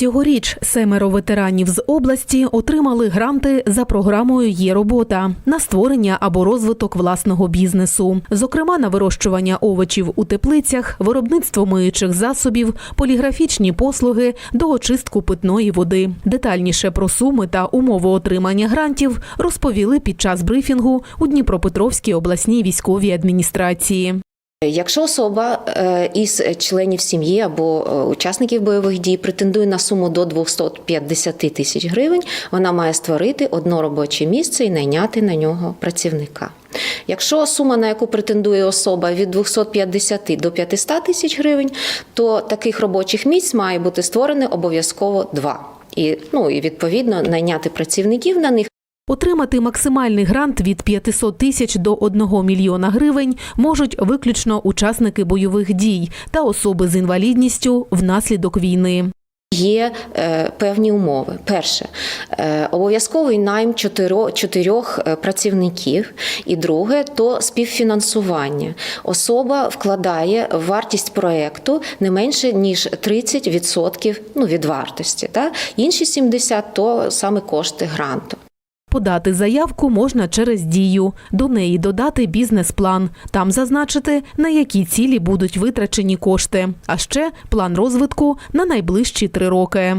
Цьогоріч семеро ветеранів з області отримали гранти за програмою Є робота на створення або розвиток власного бізнесу, зокрема на вирощування овочів у теплицях, виробництво миючих засобів, поліграфічні послуги до очистку питної води. Детальніше про суми та умови отримання грантів розповіли під час брифінгу у Дніпропетровській обласній військовій адміністрації. Якщо особа е, із членів сім'ї або е, учасників бойових дій претендує на суму до 250 тисяч гривень, вона має створити одно робоче місце і найняти на нього працівника. Якщо сума, на яку претендує особа від 250 до 500 тисяч гривень, то таких робочих місць має бути створено обов'язково два. І, ну, і відповідно найняти працівників на них. Отримати максимальний грант від 500 тисяч до 1 мільйона гривень можуть виключно учасники бойових дій та особи з інвалідністю внаслідок війни. Є е, певні умови. Перше, е, обов'язковий найм чотирьох, чотирьох е, працівників, і друге то співфінансування. Особа вкладає в вартість проекту не менше ніж 30% ну, від вартості. Та? Інші 70% то саме кошти гранту. Подати заявку можна через дію, до неї додати бізнес-план, там зазначити, на які цілі будуть витрачені кошти, а ще план розвитку на найближчі три роки.